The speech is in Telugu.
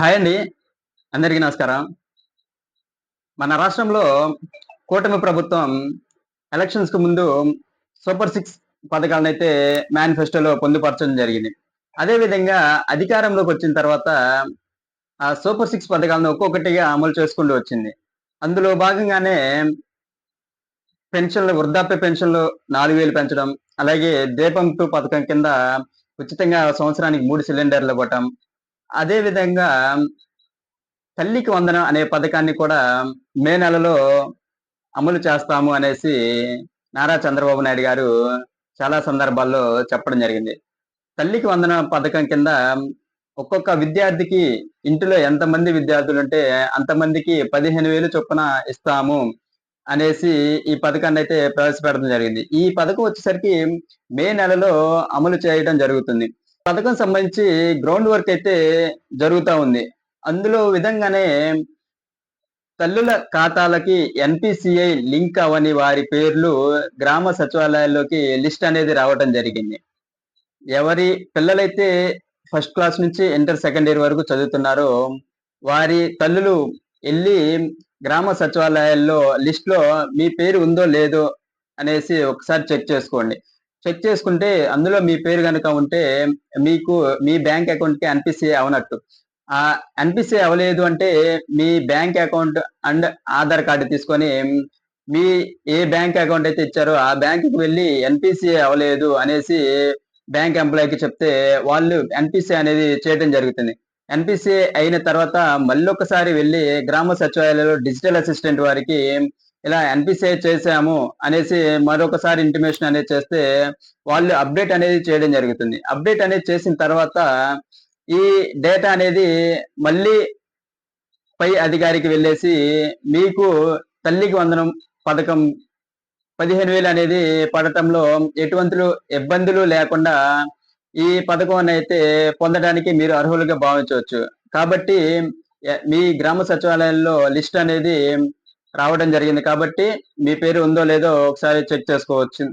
హాయ్ అండి. అందరికీ నమస్కారం. మన రాష్ట్రంలో కూటమి ప్రభుత్వం ఎలక్షన్స్కు ముందు సూపర్ సిక్స్ పథకాలను అయితే మేనిఫెస్టోలో పొందుపరచడం జరిగింది. అదే విధంగా అధికారంలోకి వచ్చిన తర్వాత ఆ సూపర్ సిక్స్ పథకాలను ఒక్కొక్కటిగా అమలు చేసుకుంటూ వచ్చింది. అందులో భాగంగానే పెన్షన్లు వృద్ధాప్య పెన్షన్లు నాలుగు వేలు పెంచడం అలాగే దీపం టూ పథకం కింద ఉచితంగా సంవత్సరానికి మూడు సిలిండర్లు ఇవ్వటం అదే విధంగా తల్లికి వందనం అనే పథకాన్ని కూడా మే నెలలో అమలు చేస్తాము అనేసి నారా చంద్రబాబు నాయుడు గారు చాలా సందర్భాల్లో చెప్పడం జరిగింది. తల్లికి వందన పథకం కింద ఒక్కొక్క విద్యార్థికి ఇంటిలో ఎంతమంది విద్యార్థులు ఉంటే అంతమందికి పదిహేను వేలు చొప్పున ఇస్తాము అనేసి ఈ పథకాన్ని అయితే ప్రవేశపెట్టడం జరిగింది. ఈ పథకం వచ్చేసరికి మే నెలలో అమలు చేయడం జరుగుతుంది. పథకం సంబంధించి గ్రౌండ్ వర్క్ అయితే జరుగుతూ ఉంది. అందులో విధంగానే తల్లుల ఖాతాలకి ఎన్పిసిఐ లింక్ అవని వారి పేర్లు గ్రామ సచివాలయాల్లోకి లిస్ట్ అనేది రావటం జరిగింది. ఎవరి పిల్లలైతే ఫస్ట్ క్లాస్ నుంచి ఇంటర్ సెకండ్ ఇయర్ వరకు చదువుతున్నారో వారి తల్లులు వెళ్ళి గ్రామ సచివాలయాల్లో లిస్ట్లో మీ పేరు ఉందో లేదో అనేసి ఒకసారి చెక్ చేసుకోండి. చెక్ చేసుకుంటే అందులో మీ పేరు కనుక ఉంటే మీకు మీ బ్యాంక్ అకౌంట్కి ఎన్పిసిఐ అవనట్టు. ఆ ఎన్పిసిఐ అవ్వలేదు అంటే మీ bank account and Aadhaar card తీసుకొని మీ ఏ బ్యాంక్ అకౌంట్ అయితే ఇచ్చారో ఆ బ్యాంకుకి వెళ్ళి ఎన్పిసిఐ అవ్వలేదు అనేసి బ్యాంక్ ఎంప్లాయీకి చెప్తే వాళ్ళు ఎన్పిసిఐ అనేది చేయడం జరుగుతుంది. ఎన్పిసిఐ అయిన తర్వాత మళ్ళీ ఒకసారి వెళ్ళి గ్రామ సచివాలయంలో డిజిటల్ అసిస్టెంట్ వారికి ఇలా ఎన్పిసిఐ చేసాము అనేసి మరొకసారి ఇంటిమేషన్ అనేది చేస్తే వాళ్ళు అప్డేట్ అనేది చేయడం జరుగుతుంది. అప్డేట్ అనేది చేసిన తర్వాత ఈ డేటా అనేది మళ్ళీ పై అధికారికి వెళ్ళేసి మీకు తల్లికి వందనం పథకం పదిహేను వేలు అనేది పడటంలో ఎటువంటి ఇబ్బందులు లేకుండా ఈ పథకం అయితే పొందడానికి మీరు అర్హులుగా భావించవచ్చు. కాబట్టి మీ గ్రామ సచివాలయంలో లిస్ట్ అనేది రావడం జరిగింది కాబట్టి మీ పేరు ఉందో లేదో ఒకసారి చెక్ చేసుకోవచ్చు.